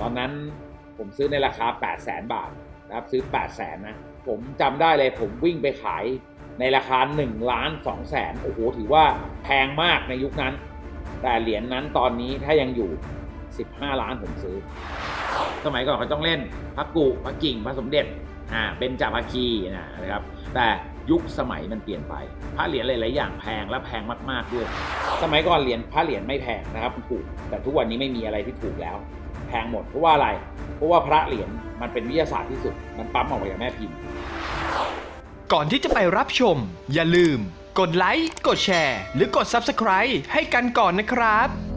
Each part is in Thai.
ตอนนั้นผมซื้อในราคา 8 0 0แสนบาทนะครับซื้อ 8 0 0แสนนะ ผมจำได้เลยผมวิ่งไปขายในราคา1ล้าน2แสนโอ้โหถือว่าแพงมากในยุคนั้น แต่เหรียญนั้นตอนนี้ถ้ายังอยู่ 15 ล้านผมซื้อ สมัยก่อนเขาต้องเล่นพระกุพระกิ่งพระสมเด็จอ่าเป็นจาภาคีนะนะครับ แต่ยุคสมัยมันเปลี่ยนไป พระเหรียญหลายๆอย่างแพงและแพงมากๆด้วย สมัยก่อนเหรียญพระเหรียญไม่แพงนะครับถูก แต่ทุกวันนี้ไม่มีอะไรที่ถูกแล้ว แพงหมดเพราะว่าอะไร เพราะว่าพระเหรียญมันเป็นวิทยาศาสตร์ที่สุด มันปั๊มออกมาจากแม่พิมพ์ ก่อนที่จะไปรับชม อย่าลืม กดไลค์ กดแชร์ หรือกด Subscribe ให้กันก่อนนะครับ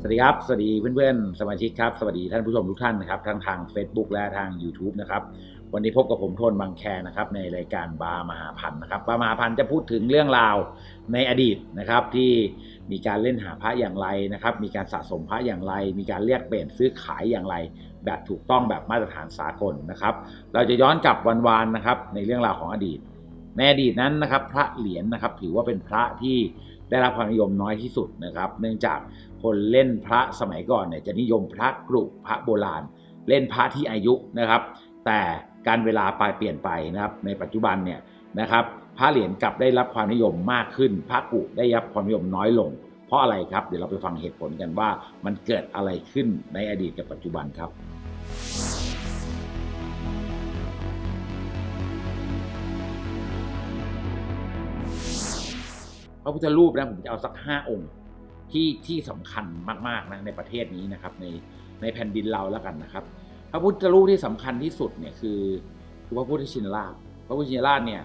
สวัสดีครับ สวัสดีเพื่อนๆ สมาชิกครับ สวัสดีท่านผู้ชมทุกท่านนะครับทั้งทาง Facebook และทาง YouTube นะครับ วันนี้พบกับผมทนบางแคนะครับในรายการบาร์มหาพันธ์นะครับบาร์มหาพันธ์จะพูดถึงเรื่องราวในอดีตนะครับ ที่มีการเล่นหาพระอย่างไรนะครับ มีการสะสมพระอย่างไร มีการเรียกเปลี่ยนซื้อขายอย่างไร แบบถูกต้องแบบมาตรฐานสากลนะครับ เราจะย้อนกลับวันวานนะครับในเรื่องราวของอดีตในอดีตนั้นนะครับ พระเหรียญนะครับถือว่าเป็นพระที่ ได้รับความนิยมน้อยที่สุดนะครับ เนื่องจากคนเล่นพระสมัยก่อนเนี่ยจะนิยมพระกรุพระโบราณ เล่นพระที่อายุนะครับ แต่การเวลาไปเปลี่ยนไปนะครับ ในปัจจุบันเนี่ยนะครับ พระเหรียญกลับได้รับความนิยมมากขึ้น พระกุได้รับความนิยมน้อยลง เพราะอะไรครับ เดี๋ยวเราไปฟังเหตุผลกันว่ามันเกิดอะไรขึ้นในอดีตกับปัจจุบันครับ ระพุทธรูปนะผมจะเอาสักห้าองค์ที่ที่สำคัญมากๆนะในประเทศนี้นะครับในในแผ่นดินเราแล้วกันนะครับ พระพุทธรูปที่สำคัญที่สุดเนี่ยคือคือพระพุทธชินราช พระพุทธชินราชเนี่ย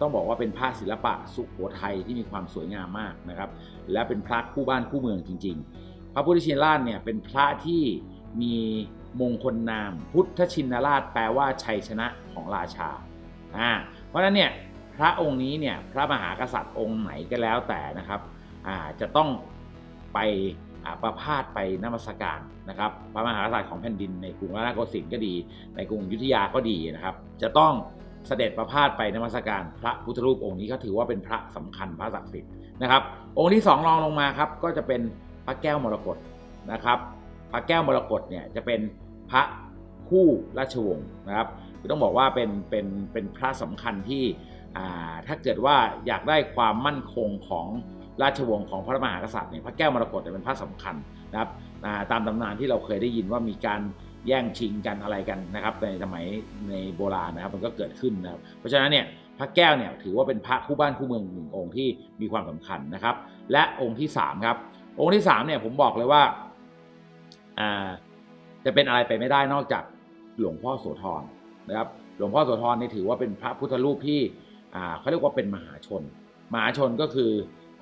ต้องบอกว่าเป็นพระศิลปะสุโขทัยที่มีความสวยงามมากนะครับ และเป็นพระคู่บ้านคู่เมืองจริง ๆ พระพุทธชินราชเนี่ยเป็นพระที่มีมงคลนาม พุทธชินราช แปลว่าชัยชนะของราชาอ่าเพราะฉะนั้นเนี่ย พระองค์นี้เนี่ยพระมหากษัตริย์องค์ไหนก็แล้วแต่นะครับจะต้องไปประพาสไปนมัสการนะครับ พระมหากษัตริย์ของแผ่นดินในกรุงรัตนโกสินทร์ก็ดี ในกรุงยุธยาก็ดีนะครับ จะต้องเสด็จประพาสไปนมัสการพระพุทธรูปองค์นี้ก็ถือว่าเป็นพระสำคัญพระศักดิ์สิทธิ์นะครับ องค์ที่สองรองลงมาครับก็จะเป็นพระแก้วมรกตนะครับ พระแก้วมรกตเนี่ยจะเป็นพระคู่ราชวงศ์นะครับต้องบอกว่าเป็นเป็นเป็นพระสำคัญที่ ถ้าเกิดว่าอยากได้ความมั่นคงของราชวงศ์ของพระมหากษัตริย์เนี่ยพระแก้วมรกตเนี่ยเป็นพระสำคัญนะครับตามตำนานที่เราเคยได้ยินว่ามีการแย่งชิงกันอะไรกันนะครับ ในสมัยในโบราณนะครับ มันก็เกิดขึ้นนะครับ เพราะฉะนั้นเนี่ยพระแก้วเนี่ยถือว่าเป็นพระคู่บ้านคู่เมืองหนึ่งองค์ที่มีความสำคัญนะครับ และองค์ที่สามครับองค์ที่สามเนี่ยผมบอกเลยว่าจะเป็นอะไรไปไม่ได้นอกจากหลวงพ่อโสธรนะครับ หลวงพ่อโสธรนี่ถือว่าเป็นพระพุทธรูปที่ เขาเรียกว่าเป็นมหาชน มหาชนก็คือ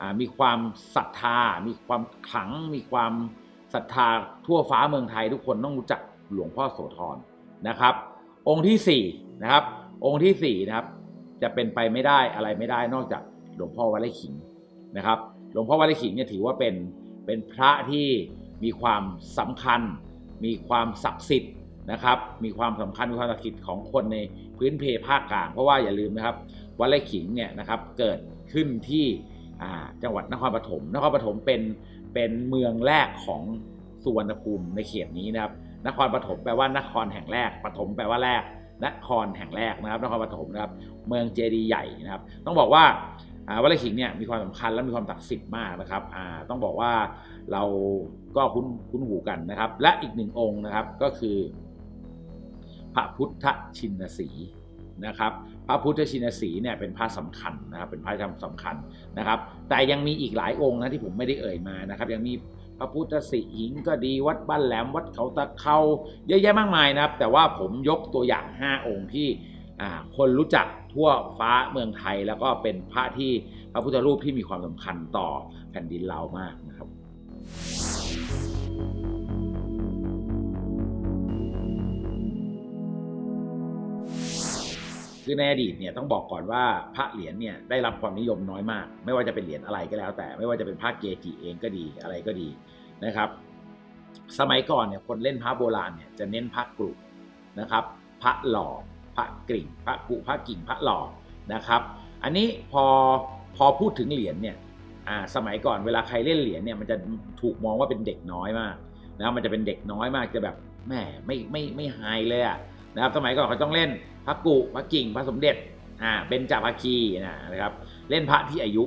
อมีความศรัทธา มีความขลัง มีความศรัทธาทั่วฟ้าเมืองไทย ทุกคนต้องรู้จักหลวงพ่อโสธรนะครับ องค์ที่สี่นะครับ องค์ที่สี่นะครับจะเป็นไปไม่ได้อะไรไม่ได้นอกจากหลวงพ่อวัดไร่ขิงนะครับ หลวงพ่อวัดไร่ขิงเนี่ยถือว่าเป็นเป็นพระที่มีความสำคัญ มีความศักดิ์สิทธิ์นะครับ มีความสำคัญมีความศักดิ์สิทธิ์ของคนในพื้นเพภาคกลาง เพราะว่าอย่าลืมนะครับ วัดไร่ขิงเนี่ยนะครับเกิดขึ้นที่จังหวัดนครปฐมนครปฐมเป็นเป็นเมืองแรกของสุวรรณภูมิในเขตนี้นะครับ นครปฐมแปลว่านครแห่งแรกปฐมแปลว่าแรก นครแห่งแรกนะครับ นครปฐมนะครับ เมืองเจดีย์ใหญ่นะครับ ต้องบอกว่าวัดไร่ขิงเนี่ยมีความสำคัญและมีความศักดิ์สิทธิ์มากนะครับต้องบอกว่าเราก็คุ้นคุ้นหูกันนะครับ และอีกหนึ่งองค์นะครับก็คือ พระพุทธชินสี นะครับพระพุทธชินสีเนี่ยเป็นพระสำคัญนะครับเป็นพระจำสำคัญนะครับ แต่ยังมีอีกหลายองค์นะที่ผมไม่ได้เอ่ยมานะครับยังมีพระพุทธสิหิงก็ดีวัดบ้านแหลมวัดเขาตะเขาเยอะแยะมากมายนะครับ แต่ว่าผมยกตัวอย่าง 5 องค์ที่คนรู้จักทั่วฟ้าเมืองไทย แล้วก็เป็นพระที่พระพุทธรูปที่มีความสำคัญต่อแผ่นดินเรามากนะครับ คือในอดีตเนี่ยต้องบอกก่อนว่าพระเหรียญเนี่ยได้รับความนิยมน้อยมาก ไม่ว่าจะเป็นเหรียญอะไรก็แล้ว แต่ไม่ว่าจะเป็นพระเกจิเองก็ดีอะไรก็ดีนะครับ สมัยก่อนเนี่ยคนเล่นพระโบราณเนี่ยจะเน้นพระกรุนะครับ พระหล่อพระกริ่ง พระกุพระกิ่งพระหล่อนะครับ อันนี้พอพอพูดถึงเหรียญเนี่ยอ่าสมัยก่อนเวลาใครเล่นเหรียญเนี่ยมันจะถูกมองว่าเป็นเด็กน้อยมากนะมันจะเป็นเด็กน้อยมากจะแบบแหม่ไม่ไม่ไม่ไฮเลยอะ นะครับสมัยก่อนเขาต้องเล่นพระกุพระกิ่งพระสมเด็จอ่าเป็นจาภาคีนะครับเล่นพระที่อายุ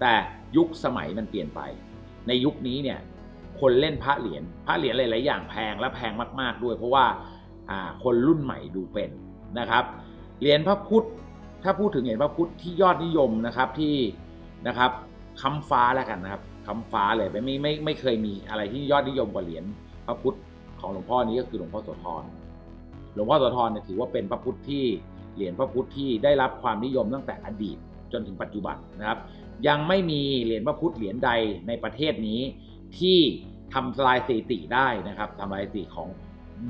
แต่ยุคสมัยมันเปลี่ยนไป ในยุคนี้เนี่ยคนเล่นพระเหรียญพระเหรียญหลายๆอย่างแพงและแพงมาก ๆด้วย เพราะว่าอ่าคนรุ่นใหม่ดูเป็นนะครับเหรียญพระพุทธถ้าพูดถึงเหรียญพระพุทธที่ยอดนิยมนะครับที่นะครับคำฟ้าแล้วกันนะครับคำฟ้าเลยไม่ไม่ไม่ไม่เคยมีอะไรที่ยอดนิยมกว่าเหรียญพระพุทธของหลวงพ่อนี้ก็คือหลวงพ่อโสธร หลวงพ่อโสธรเนี่ยถือว่าเป็นพระพุทธที่เหรียญพระพุทธที่ได้รับความนิยมตั้งแต่อดีตจนถึงปัจจุบันนะครับ ยังไม่มีเหรียญพระพุทธเหรียญใดในประเทศนี้ที่ทำลายสถิติได้นะครับทำลายสถิติของ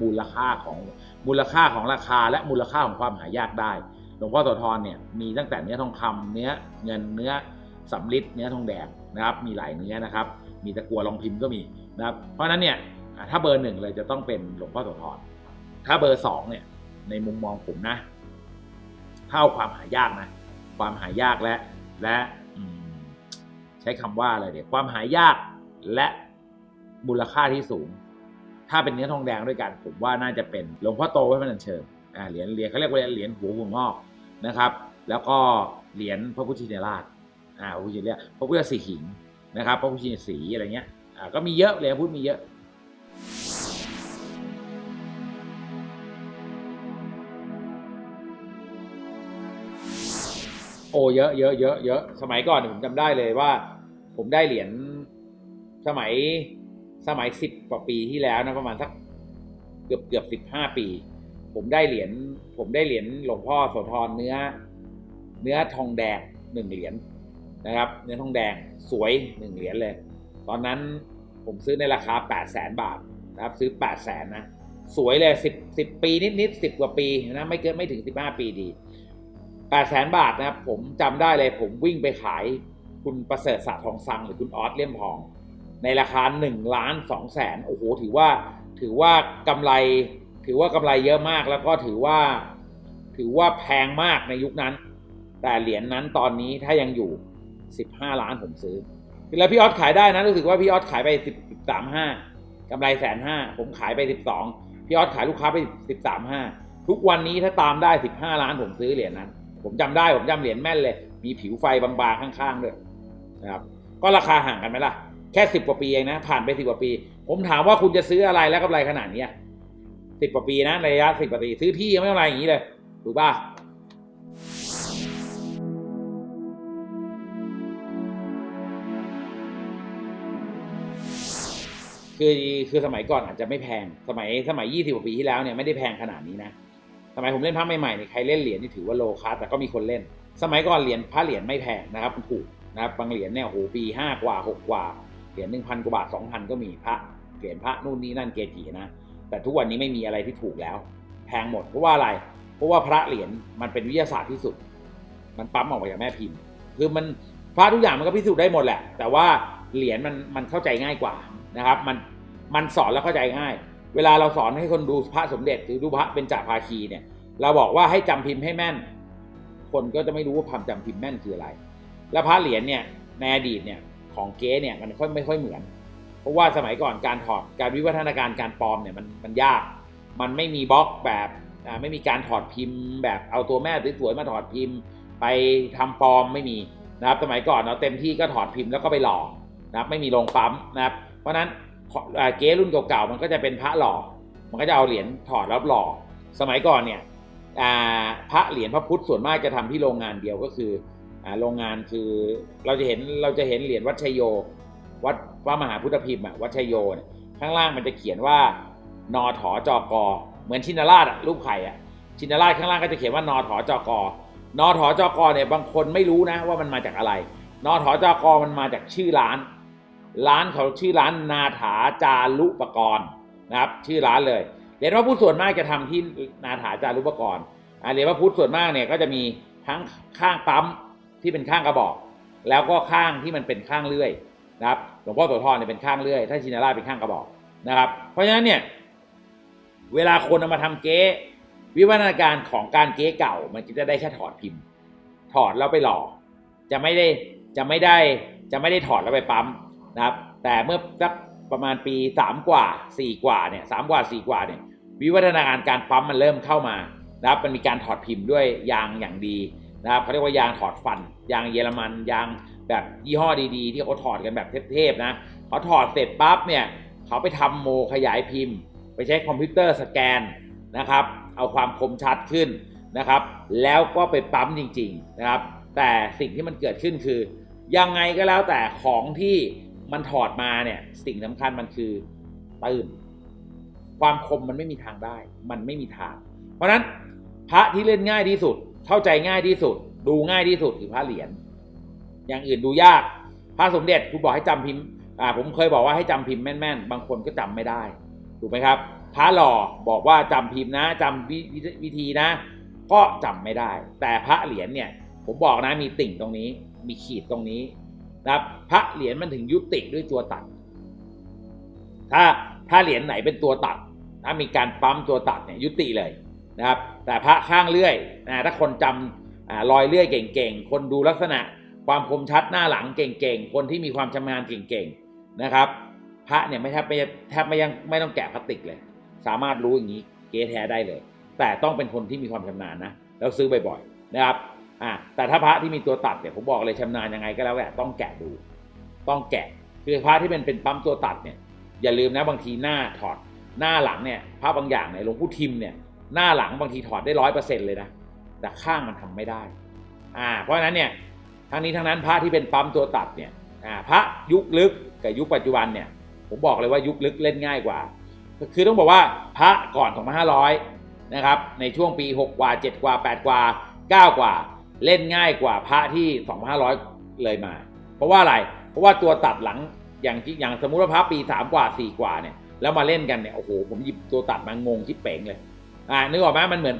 มูลค่าของมูลค่าของราคา และมูลค่าของความหายากได้ หลวงพ่อโสธรเนี่ยมีตั้งแต่เนื้อทองคำเนื้อเงินเนื้อสำริดเนื้อทองแดงนะครับ มีหลายเนื้อนะครับ มีตะกัวรองพิมพ์ก็มีนะครับ เพราะนั้นเนี่ยถ้าเบอร์หนึ่งเลยจะต้องเป็นหลวงพ่อโสธร ถ้าเบอร์สองเนี่ย ในมุมมองผมนะถ้าเอาความหายากนะ ความหายากและและใช้คำว่าอะไรเดี๋ยวความหายากและมูลค่าที่สูง ถ้าเป็นเนื้อทองแดงด้วยกัน ผมว่าน่าจะเป็นหลวงพ่อโตไว้พระนันเชิงเหรียญเหรียญเขาเรียกว่าเหรียญหัวหัวงอกนะครับ แล้วก็เหรียญพระพุทธชินราชอ่าพระพุทธชินราชพระพุทธสีหิงนะครับ พระพุทธชินสีอะไรเงี้ยอ่าก็มีเยอะเหรียญพุทธมีเยอะ โอ้เยอะเยอะเยอะเยอะสมัยก่อนเนี่ยผมจำได้เลยว่า ผมได้เหรียญสมัยสมัยสิบกว่าปีที่แล้วนะประมาณสักเกือบเกือบสิบห้าปี ผมได้เหรียญผมได้เหรียญหลวงพ่อโสธรเนื้อ เนื้อทองแดงหนึ่งเหรียญนะครับ เนื้อทองแดงสวยหนึ่งเหรียญเลย ตอนนั้นผมซื้อในราคา8 0 0แสนบาทนะครับ ซื้อ8 0 0แสนนะสวยเลยสิบสิบปีนิดนิดสิบกว่าปีนะไม่เกินไม่ถึงสิบห้าปีดี แปดแสนบาทนะครับ ผมจำได้เลยผมวิ่งไปขายคุณประเสริฐศาสตร์ทองซังหรือคุณออสเลี่ยมทอง ในราคาหนึ่งล้านสองแสนโอ้โหถือว่าถือว่ากำไร ถือว่ากำไรเยอะมากแล้วก็ถือว่า ถือว่าแพงมากในยุคนั้น แต่เหรียญนั้นตอนนี้ถ้ายังอยู่สิบห้าล้านผมซื้อแล้วพี่ออสขายได้นะรู้สึกว่าพี่ออสขายไปสิบสามห้ากำไรแสนห้าผมขายไปสิบสองพี่ออสขายลูกค้าไปสิบสามห้าทุกวันนี้ถ้าตามได้สิบห้าล้านผมซื้อเหรียญนั้น ผมจำได้ผมจำเหรียญแม่นเลย มีผิวไฟบางๆข้างๆด้วยนะครับก็ราคาห่างกันไหมล่ะ แค่สิบกว่าปีเองนะ ผ่านไปสิบกว่าปี ผมถามว่าคุณจะซื้ออะไรแล้วกำไรขนาดเนี้สิบกว่าปีนะระยะสิบกว่าปีซื้อที่ยังไม่กำไรอย่างนี้เลยถูกป่ะคือคือสมัยก่อนอาจจะไม่แพงสมัยสมัยยี่สิบกว่าปีที่แล้วเนี่ยไม่ได้แพงขนาดนี้นะ มัยผมเล่นพระใหม่ๆเนี่ยใครเล่นเหรียญนี่ถือว่าโลคาสแต่ก็มีคนเล่น สมัยก่อนเหรียญพระเหรียญไม่แพงนะครับมันถูกนะครับบางเหรียญเนี่ยโอ้โหปีห้ากว่าหกกว่าเหรียญหนึ่งพันกว่าบาทสองพันก็มีพระเหรียญพระนู่นนี่นั่นเกจินะ แต่ทุกวันนี้ไม่มีอะไรที่ถูกแล้ว แพงหมดเพราะว่าอะไร เพราะว่าพระเหรียญมันเป็นวิทยาศาสตร์ที่สุด มันปั๊มออกมาจากแม่พิมพ์ คือมันพระทุกอย่างมันก็พิสูจน์ได้หมดแหละ แต่ว่าเหรียญมันมันเข้าใจง่ายกว่านะครับ มันมันสอนแล้วเข้าใจง่าย เวลาเราสอนให้คนดูพระสมเด็จหรือดูพระเป็นจ่าภาคีเนี่ย เราบอกว่าให้จำพิมพ์ให้แม่น คนก็จะไม่รู้ว่าความจำพิมพ์แม่นคืออะไร แล้วพระเหรียญเนี่ยในอดีตเนี่ยของเก๊เนี่ยมันค่อยไม่ค่อยเหมือน เพราะว่าสมัยก่อนการถอดการวิวัฒนาการการปลอมเนี่ยมันมันยาก มันไม่มีบล็อกแบบไม่มีการถอดพิมพ์แบบเอาตัวแม่สวยๆมาถอดพิมพ์ ไปทำปลอมไม่มีนะครับสมัยก่อนเราเต็มที่ก็ถอดพิมพ์แล้วก็ไปหล่อนะครับไม่มีโรงปั๊มนะครับเพราะนั้น เก๊รุ่นเก่าๆมันก็จะเป็นพระหล่อ มันก็จะเอาเหรียญถอดแล้วหล่อ สมัยก่อนเนี่ยพระเหรียญพระพุทธส่วนมากจะทำที่โรงงานเดียวก็คืออโรงงานคือเราจะเห็นเราจะเห็นเหรียญวัดชยโย วัดพระมหาพุทธพิมพ์วัดชยโยเนี่ยข้างล่างมันจะเขียนว่านอถอจอกอเหมือนชินราชรูปไข่อะชินราชข้างล่างก็จะเขียนว่านอถอจอกอนอถอจอกอเนี่ยบางคนไม่รู้นะว่ามันมาจากอะไรนอถอจอกอมันมาจากชื่อร้าน ร้านเขาชื่อร้านนาถาจารุปกรณ์นะครับชื่อร้านเลยเรียญพระพุทธส่วนมากจะทำที่นาถาจารุปกรณ์เรียญพระพุทธส่วนมากเนี่ยก็จะมีทั้งข้างปั๊มที่เป็นข้างกระบอก แล้วก็ข้างที่มันเป็นข้างเลื่อยนะครับหลวงพ่อโสธรเนี่ยเป็นข้างเลื่อยถ้าชินาราชเป็นข้างกระบอกนะครับ เพราะฉะนั้นเนี่ยเวลาคนเอามาทำเก๊วิวัฒนาการของการเก๊เก่า มันจะได้แค่ถอดพิมพ์ ถอดแล้วไปหล่อจะไม่ได้จะไม่ได้จะไม่ได้ถอดแล้วไปปั๊ม นะครับ แต่เมื่อสักประมาณปีสามกว่าสี่กว่าเนี่ยสามกว่าสี่กว่าเนี่ยวิวัฒนาการการปั๊มมันเริ่มเข้ามานะครับมันมีการถอดพิมพ์ด้วยยางอย่างดีนะครับเขาเรียกว่ายางถอดฟัน ยางเยอรมันยางแบบยี่ห้อดีๆ ที่เขาถอดกันแบบเทพๆนะเขาถอดเสร็จปั๊บเนี่ยเขาไปทำโมขยายพิมพ์ ไปใช้คอมพิวเตอร์สแกนนะครับ เอาความคมชัดขึ้นนะครับ แล้วก็ไปปั๊มจริง ๆนะครับ แต่สิ่งที่มันเกิดขึ้นคือ ยังไงก็แล้วแต่ของที่ มันถอดมาเนี่ย สิ่งสำคัญมันคือตื้นความคมมันไม่มีทางได้ มันไม่มีทาง เพราะนั้นพระที่เล่นง่ายที่สุด เข้าใจง่ายที่สุด ดูง่ายที่สุดคือพระเหรียญอย่างอื่นดูยาก พระสมเด็จคุณบอกให้จำพิมพ์อ่าผมเคยบอกว่าให้จำพิมพ์แม่นๆ บางคนก็จำไม่ได้ถูกไหมครับพระหล่อบอกว่าจำพิมพ์นะจำวววิธีนะ ก็จำไม่ได้ แต่พระเหรียญเนี่ย ผมบอกนะมีติ่งตรงนี้ มีขีดตรงนี้ นะครับพระเหรียญมันถึงยุติด้วยตัวตัด ถ้าถ้าเหรียญไหนเป็นตัวตัดถ้ามีการปั๊มตัวตัดเนี่ยยุติเลยนะครับ แต่พระข้างเลื่อยนะถ้าคนจำอรอยเลื่อยเก่งๆ คนดูลักษณะความคมชัดหน้าหลังเก่งๆ คนที่มีความชำนาญเก่งๆนะครับ พระเนี่ยไม่แทบไม่แทบไม่ยังไม่ต้องแกะพลาสติกเลย สามารถรู้อย่างนี้เก๊แท้ได้เลย แต่ต้องเป็นคนที่มีความชำนาญนะแล้วซื้อบ่อยๆนะครับ อ่าแต่ถ้าพระที่มีตัวตัดเนี่ยผมบอกเลยชำนาญยังไงก็แล้วแต่ต้องแกะดู ต้องแกะคือพระที่เป็นเป็นปั๊มตัวตัดเนี่ยอย่าลืมนะบางทีหน้าถอดหน้าหลังเนี่ยพระบางอย่างเนี่ยหลวงพ่ทิมเนี่ยหน้าหลังบางทีถอดได้ร้อยเปอร์เซ็นต์เลยนะแต่ข้างมันทำไม่ได้อ่าเพราะฉะนั้นเนี่ยทั้งนี้ทั้งนั้นพระที่เป็นปั๊มตัวตัดเนี่ยอ่าพระยุคลึกกับยุคปัจจุบันเนี่ยผมบอกเลยว่ายุคลึกเล่นง่ายกว่า คือต้องบอกว่าพระก่อน 2500 นะครับในช่วงปี 6 กว่า 7 กว่า 8 กว่า 9 กว่า เล่นง่ายกว่าพระที่ 2500 เลยมา เพราะว่าอะไร เพราะว่าตัวตัดหลังอย่างอย่างสมมุติว่าพระปี 3 กว่า 4 กว่าเนี่ยแล้วมาเล่นกันเนี่ยโอ้โหผมหยิบตัวตัดมางงที่เป๋งเลยอ่านึกออกไหมมันเหมือน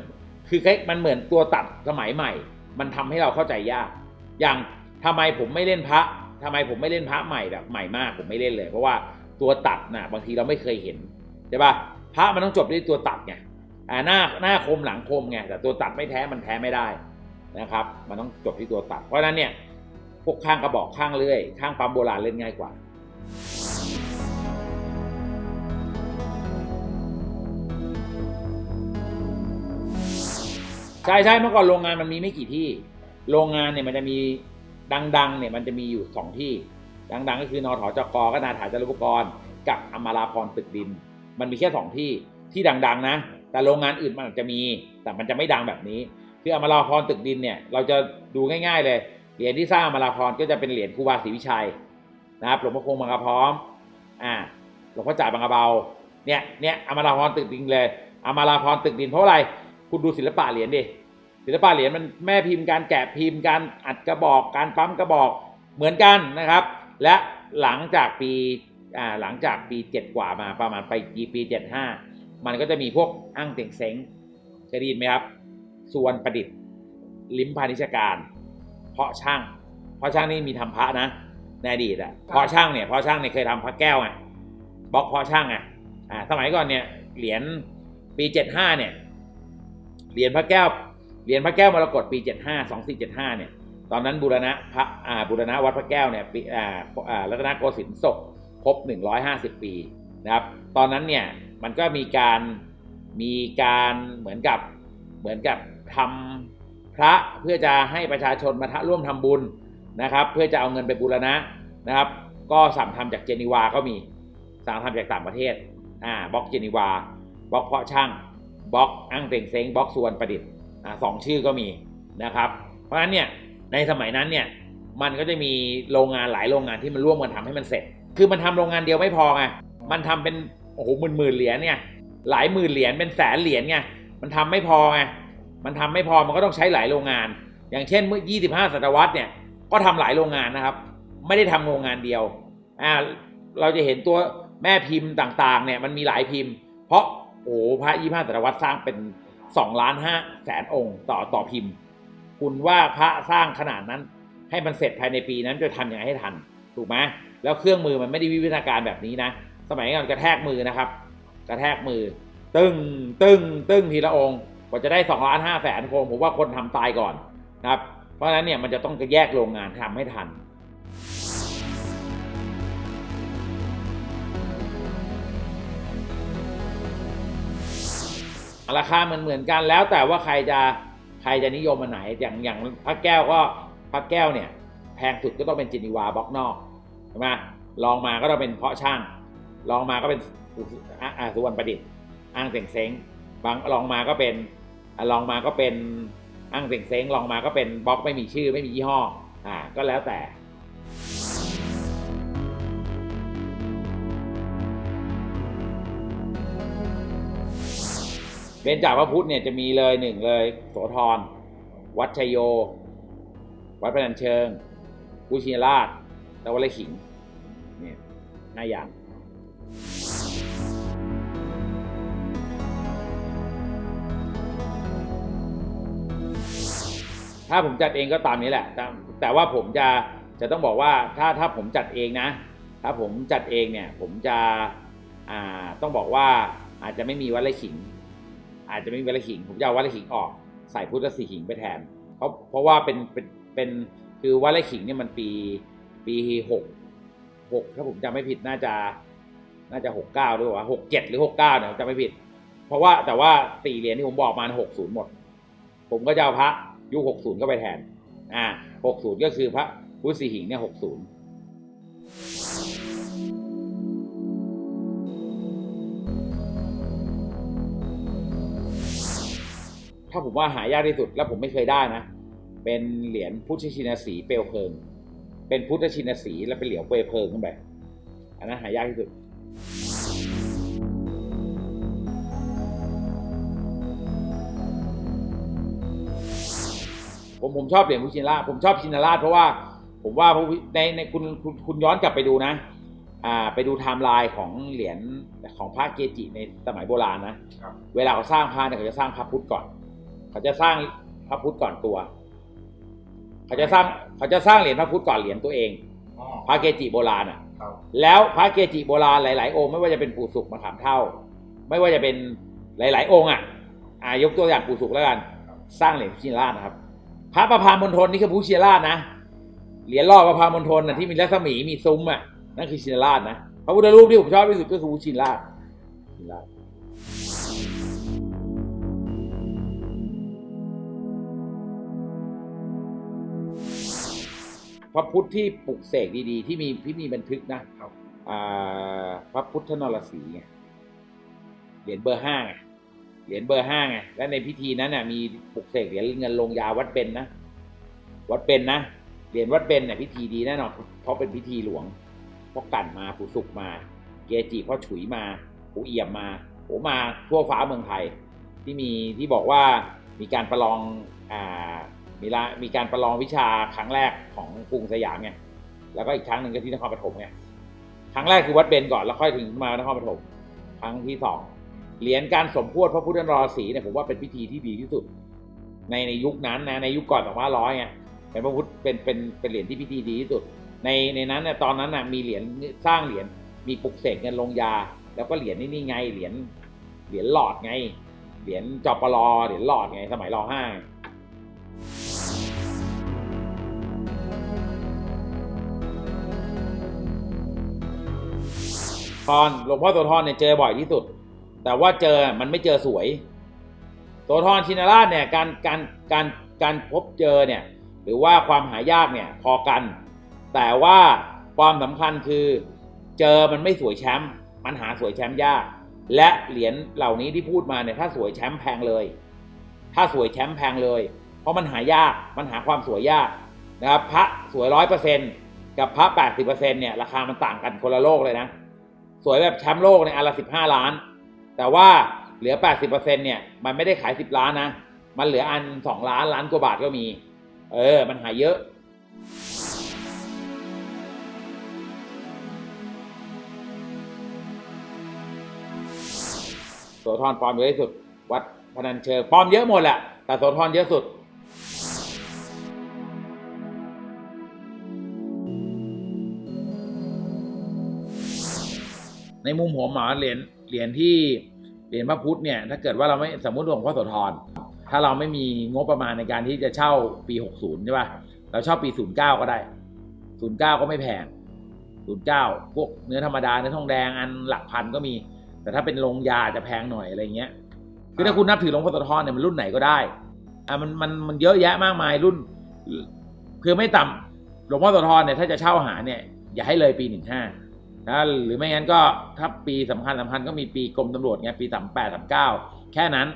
คือมันเหมือนตัวตัดสมัยใหม่ มันทำให้เราเข้าใจยาก อย่างทำไมผมไม่เล่นพระทำไมผมไม่เล่นพระใหม่แบบใหม่มากผมไม่เล่นเลย เพราะว่าตัวตัดนะบางทีเราไม่เคยเห็นใช่ปะพระมันต้องจบด้วยตัวตัดไงอ่าหน้าหน้าคมหลังคมไงแต่ตัวตัดไม่แท้มันแท้ไม่ได้ นะครับ มันต้องจบที่ตัวตัด เพราะฉะนั้นเนี่ยพวกข้างกระบอกข้างเลื่อย ข้างปั๊มโบราณเล่นง่ายกว่าใช่ใช่เมื่อก่อนโรงงานมันมีไม่กี่ที่ โรงงานเนี่ยมันจะมีดังๆเนี่ยมันจะมีอยู่สองที่ ดังๆ ก็คือนอถอจกก็นาถาจารุปกรณ์กับอมราพรตึกดิน มันมีแค่สองที่ที่ดังๆนะ แต่โรงงานอื่นมันอาจจะมี แต่มันจะไม่ดังแบบนี้ คืออมราพรตึกดินเนี่ยเราจะดูง่ายๆเลยเหรียญที่สร้างอมราพรก็จะเป็นเหรียญครูบาศรีวิชัยนะครับหลวงพ่อคงบางกระพร้อมอ่าหลวงพ่อจ่ายบางกระเบาเนี่ยเนี่ยอมราพรตึกดินเลยอมราพรตึกดินเพราะอะไรคุณดูศิลปะเหรียญดิศิลปะเหรียญมันแม่พิมพ์การแกะพิมพ์การอัดกระบอกการปั๊มกระบอกเหมือนกันนะครับ และหลังจากปีอ่าหลังจากปีเจ็ดกว่ามาประมาณไปปีเจ็ดห้ามันก็จะมีพวกอ้างเต่งเซ้งเคยได้ยินไหมครับ ส่วนประดิษฐ์ ลิ้มพาณิชการ เพาะช่าง เพาะช่างนี่มีทำพระนะในอดีตอะเพาะช่างเนี่ยเพาะช่างเนี่ยเคยทำพระแก้วไงบล็อกเพาะช่างไงอ่าสมัยก่อนเนี่ยเหรียญปีเจ็ดห้าเนี่ยเหรียญพระแก้วเหรียญพระแก้วมรกตปี75 2475เนี่ยตอนนั้นบูรณะพระอ่าบูรณะวัดพระแก้วเนี่ยปีอ่าอ่ารัตนโกสินทร์ศกครบ150ปีนะครับ ตอนนั้นเนี่ยมันก็มีการมีการเหมือนกับเหมือนกับ ทำพระเพื่อจะให้ประชาชนมาทะร่วมทำบุญนะครับ เพื่อจะเอาเงินไปบูรณะนะครับ ก็สั่งทำจากเจนีวาก็มีสั่งทำจากต่างประเทศอ่าบล็อกเจนีวาบล็อกเพาะช่างบล็อกอ้างเต่งเซ้งบล็อกส่วนประดิษฐ์อ่าสองชื่อก็มีนะครับ เพราะฉะนั้นเนี่ยในสมัยนั้นเนี่ยมันก็จะมีโรงงานหลายโรงงานที่มันร่วมกันทำให้มันเสร็จ คือมันทำโรงงานเดียวไม่พอไงมันทำเป็นโอ้โหหมื่นหมื่นเหรียญเนี่ยหลายหมื่นเหรียญเป็นแสนเหรียญไงมันทำไม่พอไง มันทำไม่พอมันก็ต้องใช้หลายโรงงาน อย่างเช่นเมื่อ 25 ศตวรรษเนี่ยก็ทำหลายโรงงานนะครับ ไม่ได้ทำโรงงานเดียวอ่าเราจะเห็นตัวแม่พิมพ์ต่างๆเนี่ยมันมีหลายพิมพ์ เพราะโอ้พระ25ศตวรรษสร้างเป็นสองล้านห้าแสนองค์ต่อต่อพิมพ์ คุณว่าพระสร้างขนาดนั้น ให้มันเสร็จภายในปีนั้นจะทำยังไงให้ทัน ถูกไหมแล้วเครื่องมือมันไม่ได้วิวัฒนาการแบบนี้นะ สมัยก่อนกระแทกมือนะครับ กระแทกมือ ตึ้งตึ้งตึ้งทีละองค์ กว่าจะได้2องล้านห้าแสนคนผมว่าคนทำตายก่อนนะครับ เพราะฉะนั้นเนี่ยมันจะต้องแยกโรงงานทำให้ทัน ราคาเหมือนเหมือนกันแล้วแต่ว่าใครจะใครจะนิยมอันไหนอย่างอย่างพระแก้วก็พระแก้วเนี่ยแพงสุดก็ต้องเป็นจินีวาบล็อกนอกใช่ไหมลองมาก็ต้องเป็นเพาะช่าง ลองมาก็เป็นสุวรรณประดิษฐ์อ้างเสียงเซ้งบางลองมาก็เป็น ลองมาก็เป็นอ้างเสียงเซ้งลองมาก็เป็นบล็อกไม่มีชื่อไม่มียี่ห้ออ่าก็แล้วแต่เบญจาพระพุทธเนี่ยจะมีเลยหนึ่งเลยโสธร วัดชยโย วัดพนัญเชิงกุชินราชแล้ววัดไร่ขิงเนี่ยห้าอย่าง ถ้าผมจัดเองก็ตามนี้แหละ แต่แต่ว่าผมจะจะต้องบอกว่าถ้าถ้าผมจัดเองนะ ถ้าผมจัดเองเนี่ยผมจะอ่าต้องบอกว่าอาจจะไม่มีวัดไร่ขิง อาจจะไม่มีวัดไร่ขิง ผมจะเอาวัดไร่ขิงออกใส่พุทธสีหิงไปแทน เพราะเพราะว่าเป็นเป็นเป็นคือวัดไร่ขิงเนี่ยมันปีปีหกหกถ้าผมจำไม่ผิดน่าจะน่าจะหกเก้าหรือว่าหกเจ็ดหรือหกเก้าเนี่ยผมจำไม่ผิด เพราะว่าแต่ว่าสี่เหรียญที่ผมบอกมาหกศูนย์หมด ผมก็จะเอาพระ ยุคหกศูนย์ก็ไปแทน อ่าหกศูนย์ก็คือพระพุทธสีหิงเนี่ยหกศูนย์ถ้าผมว่าหายากที่สุดแล้วผมไม่เคยได้นะ เป็นเหรียญพุทธชินสีเปลวเพลิง เป็นพุทธชินสีแล้วเป็นเหรียญเปลวเพลิงขึ้นไปอันนั้นหายากที่สุด ผมผมชอบเหรียญพุทธชินราชผมชอบชินราชเพราะว่าผมว่าพระพุทธในในคุณคุณคุณย้อนกลับไปดูนะ อ่าไปดูไทม์ไลน์ของเหรียญของพระเกจิในสมัยโบราณนะครับเวลาเขาสร้างพระเนี่ยเขาจะสร้างพระพุทธก่อน เขาจะสร้างพระพุทธก่อนตัว เขาจะสร้างเขาจะสร้างเหรียญพระพุทธก่อนเหรียญตัวเองอ๋อพระเกจิโบราณอะครับแล้วพระเกจิโบราณหลาย ๆ องค์ไม่ว่าจะเป็นปู่สุกมะขามเท่า ไม่ว่าจะเป็นหลาย ๆ องค์อะอ่ายกตัวอย่างปู่สุกแล้วกัน สร้างเหรียญพุทธชินราชนะครับ พระประพามณฑลนี่คือพุทธชินราชนะเหรียญรอบประพามณฑลน่ะที่มีรัศมีมีซุ้มอะนั่นคือชินราชนะพระพุทธรูปที่ผมชอบที่สุดก็คือพุทธชินราชชินราชพระพุทธที่ปลุกเสกดีๆ ที่มีที่มีบันทึกนะครับอ่าพระพุทธนรสีไงเหรียญเบอร์ห้าไง เหรียญเบอร์ห้าไง และในพิธีนั้นน่ะมีปลุกเสกเหรียญเงินลงยาวัดเป็นนะ วัดเป็นนะ เหรียญวัดเป็นเนี่ยพิธีดีแน่นอน เพราะเป็นพิธีหลวงเพราะกันมาผู้สุกมา เกจิพ่อฉุยมาผู้เอี่ยมมาโหมาทั่วฟ้าเมืองไทย ที่มีที่บอกว่ามีการประลองอ่ามีละมีการประลองวิชาครั้งแรกของกรุงสยามไง แล้วก็อีกครั้งหนึ่งก็ที่นครปฐมไง ครั้งแรกคือวัดเบญก่อนแล้วค่อยถึงมานครปฐม ครั้งที่สอง เหรียญการสมโพธิพระพุทธนรสีเนี่ยผมว่าเป็นพิธีที่ดีที่สุด ในในยุคนั้นนะในยุคก่อนสองพันร้อยไงเป็นพระพุทธเป็นเป็นเป็นเหรียญที่พิธีดีที่สุด ในในนั้นเนี่ยตอนนั้นน่ะมีเหรียญสร้างเหรียญมีปลุกเสกเงินลงยา แล้วก็เหรียญนี่นี่ไงเหรียญเหรียญหลอดไง เหรียญจอปลอเหรียญหลอดไงสมัยรอห้าทอนหลวงพ่อโสธรเนี่ยเจอบ่อยที่สุด แต่ว่าเจอมันไม่เจอสวยโสธรชินราชเนี่ยการการการการพบเจอเนี่ยหรือว่าความหายากเนี่ยพอกัน แต่ว่าความสำคัญคือเจอมันไม่สวยแชมป์มันหาสวยแชมป์ยาก และเหรียญเหล่านี้ที่พูดมาเนี่ยถ้าสวยแชมป์แพงเลย ถ้าสวยแชมป์แพงเลย เพราะมันหายากมันหาความสวยยากนะครับพระสวยร้อยเปอร์เซ็นต์กับพระแปดสิบเปอร์เซ็นต์เนี่ยราคามันต่างกันคนละโลกเลยนะ สวยแบบแชมป์โลกเนี่ยอันละสิบห้าล้าน แต่ว่าเหลือแปดสิบเปอร์เซ็นเนี่ยมันไม่ได้ขายสิบล้านนะ มันเหลืออันสองล้านล้านกว่าบาทก็มี เออ มันหายเยอะ โสธรปลอมเยอะที่สุด วัดพนัญเชิงปลอมเยอะหมดแหละ แต่โสธรเยอะสุดในมุมผมหมอเหรียญ เหรียญที่เหรียญพระพุทธเนี่ยถ้าเกิดว่าเราไม่สมมติหลวงพ่อโสธรถ้าเราไม่มีงบประมาณในการที่จะเช่าปี 60 ใช่ป่ะเราเช่าปี 09 ก็ได้ 09 ก็ไม่แพง 09 พวกเนื้อธรรมดาเนื้อทองแดงอันหลักพันก็มี แต่ถ้าเป็นโรงยาจะแพงหน่อยอะไรเงี้ยคือถ้าคุณนับถือหลวงพ่อโสธรเนี่ยมันรุ่นไหนก็ได้อ่ามันมันมันเยอะแยะมากมายรุ่น คือไม่ต่ำหลวงพ่อโสธรเนี่ยถ้าจะเช่าหาเนี่ยอย่าให้เลยปีห ถ้านะหรือไม่งั้นก็ถ้าปีสำคัญสำคัญก็มีปีกรมตำรวจไงปีสามแปดสามเก้าแค่นั้น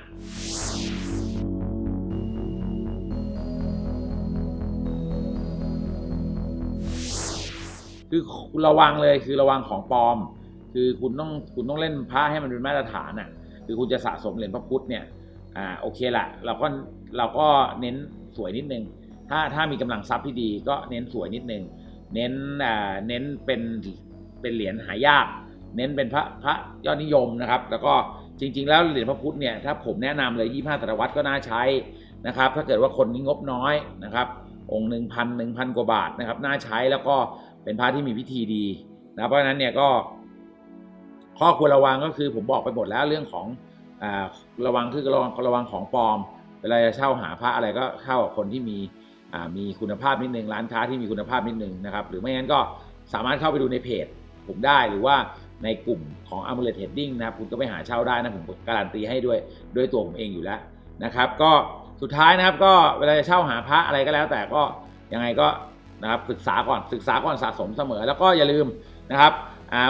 คือระวังเลยคือระวังของปลอม คือคุณต้องคุณต้องเล่นพระให้มันเป็นมาตรฐานอะคือคุณจะสะสมเหรียญพระพุทธเนี่ยอ่าโอเคละเราก็เราก็เน้นสวยนิดนึงถ้าถ้ามีกำลังทรัพย์ที่ดีก็เน้นสวยนิดนึงเน้นอ่าเน้นเป็น เป็นเหรียญหายาก เน้นเป็นพระพระยอดนิยมนะครับ แล้วก็จริง ๆ แล้วเหรียญพระพุทธเนี่ยถ้าผมแนะนำเลย25ศตวรรก็น่าใช้นะครับ ถ้าเกิดว่าคนนี้งบน้อยนะครับ องค์หนึ่งพันหนึ่งพันกว่าบาทนะครับ น่าใช้แล้วก็เป็นพระที่มีพิธีดีนะเพราะฉะนั้นเนี่ยก็ ข้อควรระวังก็คือผมบอกไปหมดแล้วเรื่องของอ่าระวังคือระวังระวังของปลอมเวลาจะเช่าหาพระอะไรก็เข้ากับคนที่มีอ่ามีคุณภาพนิดนึงร้านค้าที่มีคุณภาพนิดนึงนะครับ หรือไม่งั้นก็สามารถเข้าไปดูในเพจ ผมได้หรือว่าในกลุ่มของ a m u l e t Trading นะครับคุณก็ไปหาเช่าได้นะผมการันตีให้ด้วยด้วยตัวผมเองอยู่แล้วนะครับ ก็สุดท้ายนะครับก็เวลาจะเช่าหาพระอะไรก็แล้ว แต่ก็ยังไงก็นะครับศึกษาก่อนศึกษาก่อนสะสมเสมอ แล้วก็อย่าลืมนะครับ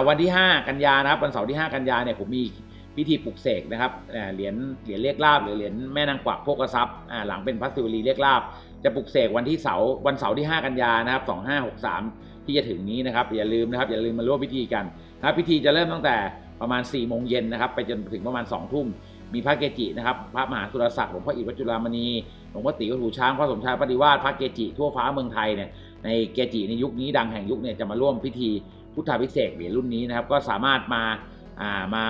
วันที่ 5 กันยานะครับวันเสาร์ที่ 5 กันยาเนี่ยผมมีพิธีปลุกเสกนะครับเหรียญเหรียญเรียกลาบหรือเหรียญแม่นางกวักโภกทรัพย์หลังเป็นพระศิวลีเรียกลาบจะปลุกเสกวันที่เสาร์วันเสาร์ที่ 5 กันยานะครับ2563 ที่จะถึงนี้นะครับอย่าลืมนะครับอย่าลืมมาร่วมพิธีกันนะครับพิธีจะเริ่มตั้งแต่ประมาณ4โมงเย็นนะครับไปจนถึงประมาณ2ทุ่มมีพระเกจินะครับพระมหาสุรศักดิ์หลวงพ่ออิฐวัจุฬามณีหลวงพ่อตีวัดหูช้างพระสมชายปฏิวาสพระเกจิทั่วฟ้าเมืองไทยเนี่ยในเกจิในยุคนี้ดังแห่งยุคเนี่ยจะมาร่วมพิธีพุทธาพิเศษเหรียญรุ่นนี้นะครับก็สามารถมาอ่ามา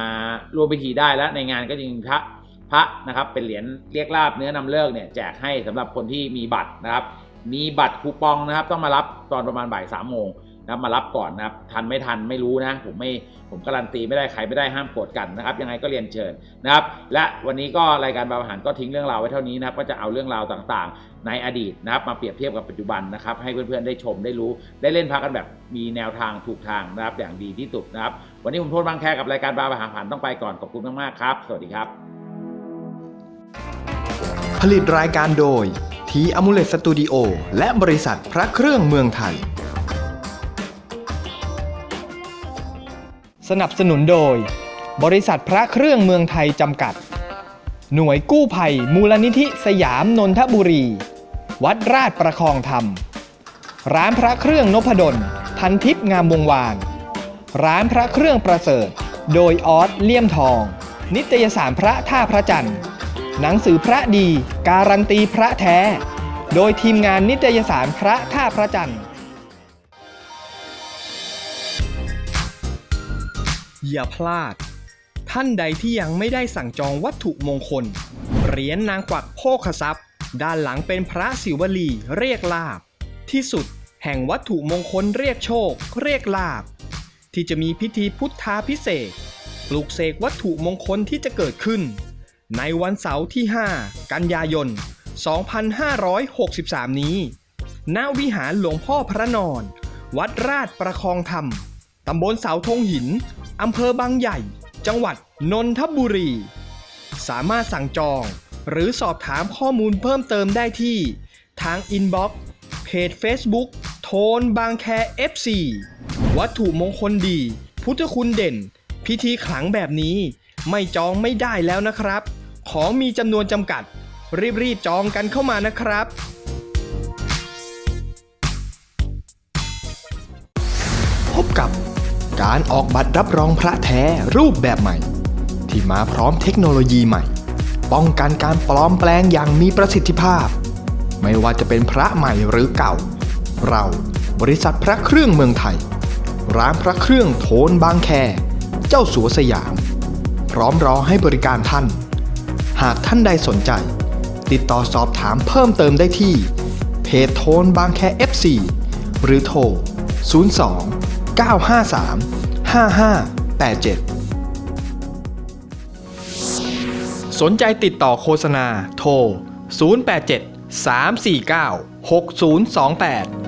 ร่วมพิธีได้และในงานก็จะมีพระพระนะครับเป็นเหรียญเรียกลาบเนื้อนำเลิกเนี่ยแจกให้สำหรับคนที่มีบัตรนะครับ มีบัตรคูปองนะครับ ต้องมารับตอนประมาณบ่ายสามโมงนะครับมารับก่อนนะครับทันไม่ทันไม่รู้นะ ผมไม่ผมการันตีไม่ได้ใครไม่ได้ห้ามโกรธกันนะครับ ยังไงก็เรียนเชิญนะครับ และวันนี้ก็รายการบาอาหารก็ทิ้งเรื่องราวไว้เท่านี้นะครับ ก็จะเอาเรื่องราวต่างๆ ในอดีตนะครับ มาเปรียบเทียบกับปัจจุบันนะครับ ให้เพื่อนๆได้ชมได้รู้ ได้เล่นพักกันแบบมีแนวทางถูกทางนะครับ อย่างดีที่สุดนะครับ วันนี้ผมโทษบางแค่กับรายการบาอาหารผ่านต้องไปก่อนขอบคุณมากๆครับ สวัสดีครับ ผลิตรายการโดย ทีอมูเลตสตูดิโอและบริษัทพระเครื่องเมืองไทย สนับสนุนโดย บริษัทพระเครื่องเมืองไทยจำกัด หน่วยกู้ภัยมูลนิธิสยามนนทบุรี วัดราชประคองธรรม ร้านพระเครื่องนพดลพันทิพย์งามวงวาน ร้านพระเครื่องประเสริฐ โดยออสเลี่ยมทอง นิตยสารพระท่าพระจันทร์ หนังสือพระดี การันตีพระแท้ โดยทีมงานนิตยสารพระท่าพระจันทร์ อย่าพลาด ท่านใดที่ยังไม่ได้สั่งจองวัตถุมงคล เหรียญนางกวักโภคทรัพย์ ด้านหลังเป็นพระศิวลีเรียกลาบ ที่สุดแห่งวัตถุมงคลเรียกโชค เรียกลาบ ที่จะมีพิธีพุทธาพิเศษปลูกเสกวัตถุมงคลที่จะเกิดขึ้น ในวันเสาร์ที่ 5 กันยายน 2563 นี้ ณ วิหารหลวงพ่อพระนอน วัดราชประคองธรรม ตำบลเสาธงหิน อำเภอบางใหญ่ จังหวัดนนทบุรี สามารถสั่งจองหรือสอบถามข้อมูลเพิ่มเติมได้ที่ ทางอินบ็อกซ์เพจ Facebook โทนบางแค FC วัตถุมงคลดี พุทธคุณเด่น พิธีขลังแบบนี้ ไม่จองไม่ได้แล้วนะครับ ของมีจำนวนจำกัด รีบๆจองกันเข้ามานะครับพบกับการออกบัตรรับรองพระแท้รูปแบบใหม่ ที่มาพร้อมเทคโนโลยีใหม่ ป้องกันการปลอมแปลงอย่างมีประสิทธิภาพ ไม่ว่าจะเป็นพระใหม่หรือเก่า เราบริษัทพระเครื่องเมืองไทย ร้านพระเครื่องโทนบางแค เจ้าสัวสยาม พร้อมรอให้บริการท่าน หากท่านใดสนใจ ติดต่อสอบถามเพิ่มเติมได้ที่ เพจโทนบางแค FC หรือโทร 02 953 5587 สนใจติดต่อโฆษณาโทร 087 349 6028